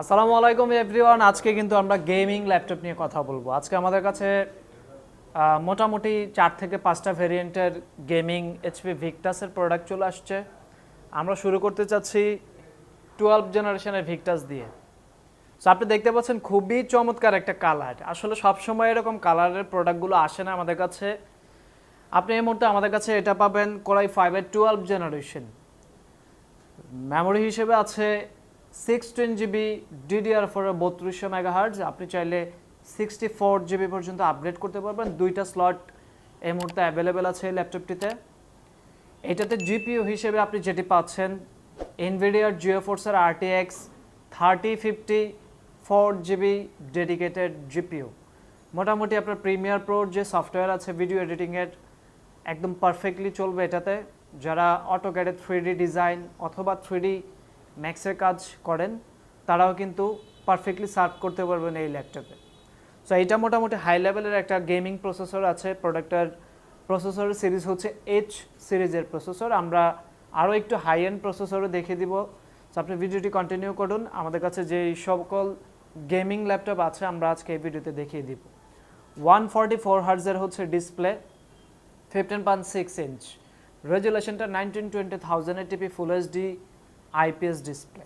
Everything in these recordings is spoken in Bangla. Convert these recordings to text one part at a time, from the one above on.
আসসালামু আলাইকুম এভরিওয়ান। আজকে কিন্তু আমরা গেমিং ল্যাপটপ নিয়ে কথা বলব। আজকে আমাদের কাছে মোটামুটি চার থেকে পাঁচটা ভেরিয়েন্টের গেমিং এইচপি ভিক্টাসের প্রোডাক্ট চলে আসছে। আমরা শুরু করতে চাচ্ছি টুয়েলভ জেনারেশনের ভিক্টাস দিয়ে। সো আপনি দেখতে পাচ্ছেন খুবই চমৎকার একটা কালার আসলে সবসময় এরকম কালারের প্রোডাক্টগুলো আসে না আমাদের কাছে। আপনি এই মুহূর্তে আমাদের কাছে এটা পাবেন কোরাই ফাইভের টুয়েলভ জেনারেশন মেমোরি হিসেবে আছে সিক্স টেন জিবি ডিডিআর ফোরের বত্রিশশো মেগাহার্জ আপনি চাইলে সিক্সটি ফোর জিবি পর্যন্ত আপগ্রেড করতে পারবেন। দুইটা স্লট এই মুহূর্তে অ্যাভেলেবেল আছে ল্যাপটপটিতে এটাতে জিপিইউ হিসেবে আপনি যেটি পাচ্ছেন এনভিডিয়ার জিও ফোর্সের RTX thirty fifty four GB dedicated GPU মোটামুটি আপনার প্রিমিয়ার প্রোর যে সফটওয়্যার আছে ভিডিও এডিটিংয়ের একদম পারফেক্টলি চলবে এটাতে। যারা অটোক্যাডে থ্রি ডি ডিজাইন অথবা থ্রি ডি ম্যাক্সের কাজ করেন, তারাও কিন্তু পারফেক্টলি সার্ভ করতে পারবেন এই ল্যাপটপে সো এটা মোটামুটি হাই লেভেলের একটা গেমিং প্রসেসর আছে প্রোডাক্টের প্রসেসরের সিরিজ হচ্ছে এইচ সিরিজের প্রসেসর আমরা আরও একটু হাই এন্ড প্রসেসরও দেখিয়ে দিব। সো আপনি ভিডিওটি কন্টিনিউ করুন। আমাদের কাছে যে সকল গেমিং ল্যাপটপ আছে, আমরা আজকে এই ভিডিওতে দেখিয়ে দিব। ওয়ান ফর্টি ফোর হার্জের হচ্ছে display fifteen point six inch রেজুলেশনটা nineteen twenty thousand টিপি full HD IPS display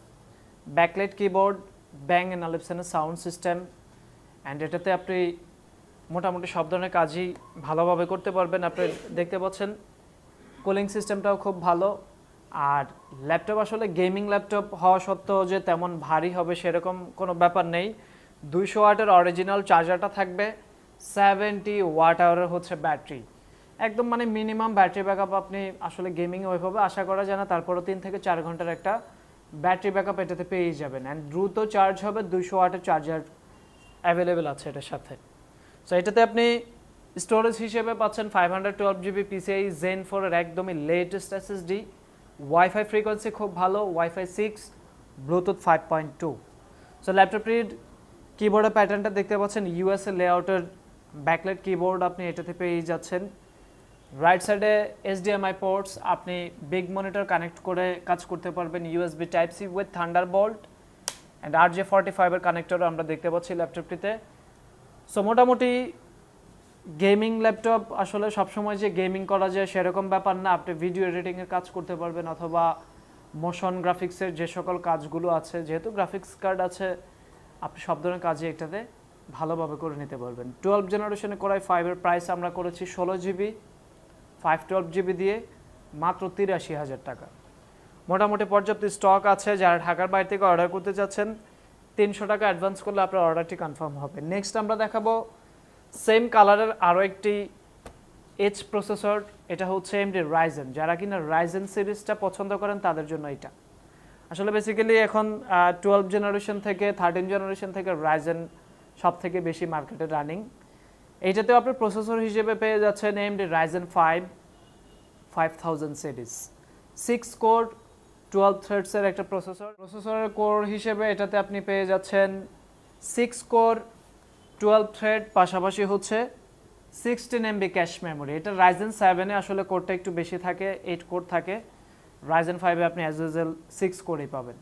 backlight keyboard bang and অলিপসনের sound system and এটাতে আপনি মোটামুটি সব ধরনের কাজই ভালোভাবে করতে পারবেন। আপনি দেখতে পাচ্ছেন কুলিং সিস্টেমটাও খুব ভালো। আর ল্যাপটপ আসলে গেমিং ল্যাপটপ হওয়া সত্ত্বেও যে তেমন ভারী হবে সেরকম কোনো ব্যাপার নেই। দুইশো ওয়াটের অরিজিনাল চার্জারটা থাকবে। সেভেন্টি ওয়াট আওয়ারের হচ্ছে ব্যাটারি একদম মানে মিনিমাম ব্যাটারি ব্যাকআপ আপনি আসলে গেমিং ওইভাবে আশা করা যায় না। তারপরও তিন থেকে চার ঘণ্টার একটা ব্যাটারি ব্যাকআপ এটাতে পেয়েই যাবেন। অ্যান্ড দ্রুত চার্জ হবে দুইশো ওয়াটের চার্জার অ্যাভেলেবেল আছে এটার সাথে। সো এটাতে আপনি স্টোরেজ হিসেবে পাচ্ছেন five hundred twelve GB PCI gen ফোরের একদমই লেটেস্ট এসএসডি ওয়াইফাই ফ্রিকোয়েন্সি খুব ভালো WiFi six Bluetooth five point two so laptop ল্যাপটপটির কিবোর্ডের প্যাটার্নটা দেখতে পাচ্ছেন। ইউএসএ লেআউটের ব্যাকলেট কিবোর্ড আপনি এটাতে পেয়ে যাচ্ছেন। রাইট সাইডে এইচডিএমআই পোর্টস আপনি বিগ মনিটর কানেক্ট করে কাজ করতে পারবেন USB type C with Thunderbolt and R J forty ফাইভের কানেক্টরও আমরা দেখতে পাচ্ছি ল্যাপটপটিতে সো মোটামুটি গেমিং ল্যাপটপ আসলে সবসময় যে গেমিং করা যায় সেরকম ব্যাপার না। আপনি ভিডিও এডিটিংয়ের কাজ করতে পারবেন অথবা মোশন গ্রাফিক্সের যে সকল কাজগুলো আছে, যেহেতু গ্রাফিক্স কার্ড আছে, আপনি সব ধরনের কাজই এটাতে ভালোভাবে করে নিতে পারবেন। টুয়েলভ জেনারেশনে করাই ফাইভের প্রাইস আমরা করেছি ষোলো জিবি ফাইভ টুয়েলভ জিবি দিয়ে মাত্র তিরাশি হাজার টাকা। মোটামুটি পর্যাপ্ত স্টক আছে, যারা ঢাকার বাইরে থেকে অর্ডার করতে চাচ্ছেন, তিনশো টাকা অ্যাডভান্স করলে আপনার অর্ডারটি কনফার্ম হবে। নেক্সট আমরা দেখাবো সেম কালারের আরও একটি এইচ প্রসেসর এটা হচ্ছে এমডি রাইজেন যারা কিনা রাইজেন সিরিজটা পছন্দ করেন, তাদের জন্য এটা। আসলে বেসিক্যালি এখন টুয়েলভ জেনারেশন থেকে থার্টিন জেনারেশন থেকে রাইজেন সব থেকে বেশি মার্কেটে রানিং এইটাতেও আপনি প্রসেসর হিসেবে পেয়ে যাচ্ছেন AMD Ryzen five five thousand series six core twelve থ্রেডসের একটা প্রসেসর প্রসেসরের কোর হিসেবে এটাতে আপনি পেয়ে যাচ্ছেন সিক্স কোর টুয়েলভ থ্রেড পাশাপাশি হচ্ছে সিক্সটিন এমবি ক্যাশ মেমোরি এটা রাইজেন সেভেনে আসলে কোডটা একটু বেশি থাকে এইট কোড থাকে। রাইজেন ফাইভে আপনি অ্যাজ ইউজুয়াল সিক্স কোডই পাবেন।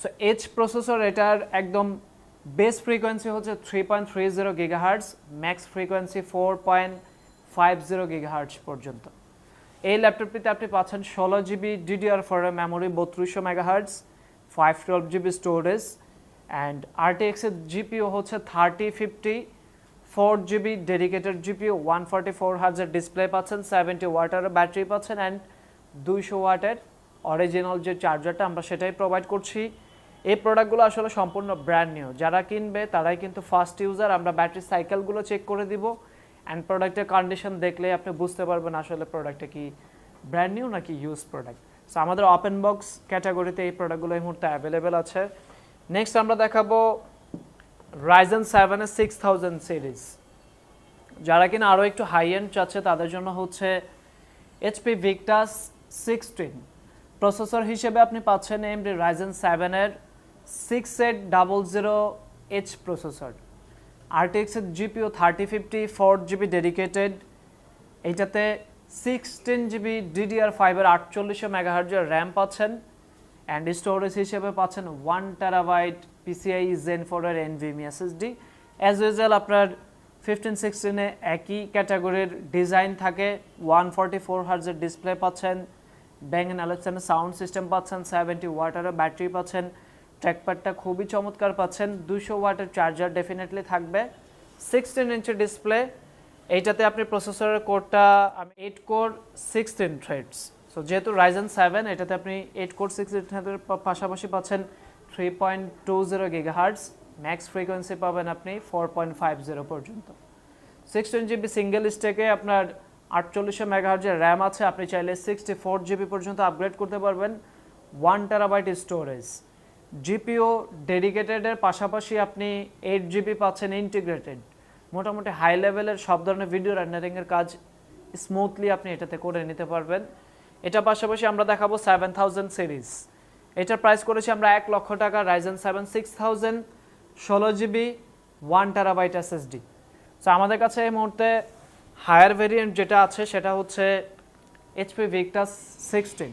সো এইচ প্রসেসর এটার একদম বেস ফ্রিকোয়েন্সি হচ্ছে three point three zero gigahertz max frequency four point five zero gigahertz পর্যন্ত। এই ল্যাপটপটিতে আপনি পাচ্ছেন ষোলো জিবি ডিডিআর ফোর মেমোরি বত্রিশশো megahertz five twelve GB storage and আরটিএক্সের GPU হচ্ছে thirty fifty four GB dedicated GPU one forty four হাজার ডিসপ্লে পাচ্ছেন সেভেন্টি ওয়াটের ব্যাটারি পাচ্ছেন অ্যান্ড দুইশো ওয়াটের অরিজিনাল যে চার্জারটা আমরা সেটাই প্রোভাইড করছি। এই প্রোডাক্টগুলো আসলে সম্পূর্ণ ব্র্যান্ড নিউ যারা কিনবে, তারাই কিন্তু ফার্স্ট ইউজার আমরা ব্যাটারি সাইকেলগুলো চেক করে দিব। অ্যান্ড প্রোডাক্টের কন্ডিশন দেখলে আপনি বুঝতে পারবেন আসলে প্রোডাক্টটা কি ব্র্যান্ড নিউ নাকি ইউজ প্রোডাক্ট সো আমাদের ওপেন বক্স ক্যাটাগরিতে এই প্রোডাক্টগুলো এই মুহূর্তে অ্যাভেলেবেল আছে। নেক্সট আমরা দেখাবো রাইজেন সেভেনের সিক্স থাউজেন্ড সিরিজ যারা কিনা আরও একটু হাই এন্ড চাচ্ছে, তাদের জন্য হচ্ছে এইচপি ভিক্টাস সিক্সটিন প্রসেসর হিসেবে আপনি পাচ্ছেন এমডি রাইজেন সেভেনের six eight double zero H processor আরটিএক্সের GPU thirty fifty four GB dedicated এইটাতে সিক্সটিন জিবি ডিডিআর ফাইভের আটচল্লিশশো মেগাহার্জের র্যাম পাচ্ছেন অ্যান্ড স্টোরেজ হিসেবে পাচ্ছেন ওয়ান টেরাবাইট পিসিআই জেন ফোরের এনভিএমি এসএসডি অ্যাজ ইউজুয়াল আপনার ফিফটিন সিক্সটিনে একই ক্যাটাগরির ডিজাইন থাকে ওয়ান ফর্টি ফোর হার্জের ডিসপ্লে পাচ্ছেন ব্যাং অ্যান্ড সাউন্ড সিস্টেম পাচ্ছেন সেভেন্টি ওয়াটারের ব্যাটারি পাচ্ছেন ট্র্যাকপ্যাডটা খুবই চমৎকার পাচ্ছেন। দুশো ওয়াটের চার্জার ডেফিনেটলি থাকবে। সিক্সটিন ইঞ্চের ডিসপ্লে এইটাতে আপনি প্রসেসরের কোডটা আমি eight core sixteen threads so যেহেতু রাইজেন সেভেন এটাতে আপনি এইট কোর সিক্সটিন থ্রেডের পাশাপাশি পাচ্ছেন three point two zero gigahertz max frequency পাবেন আপনি ফোর পয়েন্ট ফাইভ জিরো পর্যন্ত। সিক্সটিন জিবি সিঙ্গেল স্টেকে আপনার আটচল্লিশশো মেগাহার্জের র্যাম আছে। আপনি চাইলে সিক্সটি ফোর জিবি পর্যন্ত আপগ্রেড করতে পারবেন। ওয়ান টেরাবাইট স্টোরেজ জিপিও ডেডিকেটেডের পাশাপাশি আপনি এইট জিবি পাচ্ছেন ইন্টিগ্রেটেড। মোটামুটি হাই লেভেলের সব ধরনের ভিডিও রেন্ডারিংয়ের কাজ স্মুথলি আপনি এটাতে করে নিতে পারবেন। এটা পাশাপাশি আমরা দেখাবো সেভেন থাউজেন্ড সিরিজ। এটার প্রাইস করেছি আমরা এক লক্ষ টাকা রাইজেন সেভেন সিক্স থাউজেন্ড, ষোলো GB, one terabyte SSD. So আমাদের কাছে এই মুহূর্তে হায়ার ভেরিয়েন্ট যেটা আছে, সেটা হচ্ছে এইচপি ভিক্টাস সিক্সটিন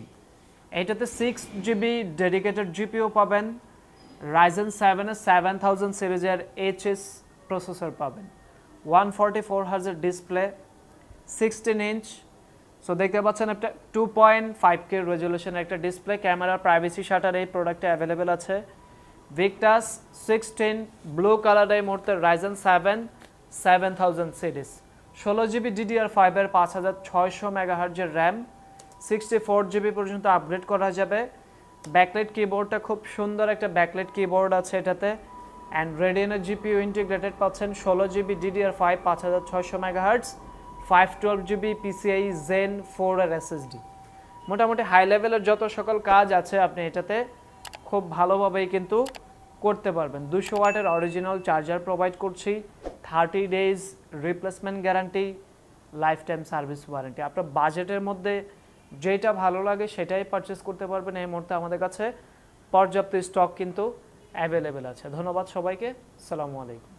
এইটাতে সিক্স জিবি ডেডিকেটেড জিপিও পাবেন। রাইজেন সেভেনের সেভেন থাউজেন্ড সিরিজের এইচএস প্রসেসর পাবেন। ওয়ান ফর্টি ফোর হার্জের ডিসপ্লে সিক্সটিন ইঞ্চ সো দেখতে পাচ্ছেন একটা টু পয়েন্ট ফাইভ কে রেজলিউশনের একটা ডিসপ্লে ক্যামেরা প্রাইভেসি শাটার এই প্রোডাক্টে অ্যাভেলেবেল আছে। ভিক্টাস সিক্সটিন ব্লু কালার এই মুহূর্তে Ryzen seven seven thousand series ষোলো জিবি ডিডিআর ফাইভের পাঁচ হাজার ছয়শো মেগাহার্জের র্যাম সিক্সটি ফোর জিবি পর্যন্ত আপগ্রেড করা যাবে। ব্যাকলাইট কিবোর্ডটা খুব সুন্দর একটা ব্যাকলাইট কিবোর্ড আছে এটাতে। অ্যান্ড রেডিয়নের জিপিও ইন্টিগ্রেটেড পাচ্ছেন ষোলো জিবি ডিডিআর ফাইভ পাঁচ হাজার ছয়শো megahertz five twelve GB PCI gen four আর এসএসডি মোটামুটি হাই লেভেলের যত সকল কাজ আছে আপনি এটাতে খুব ভালোভাবেই কিন্তু করতে পারবেন। দুশো ওয়াটের অরিজিনাল চার্জার প্রোভাইড করছি thirty days replacement guarantee lifetime service warranty আপনার বাজেটের মধ্যে যেটা ভালো লাগে সেটাই পারচেস করতে পারবেন। এই মুহূর্তে আমাদের কাছে পর্যাপ্ত স্টক কিন্তু অ্যাভেলেবেল আছে। ধন্যবাদ সবাইকে। সালামু আলাইকুম।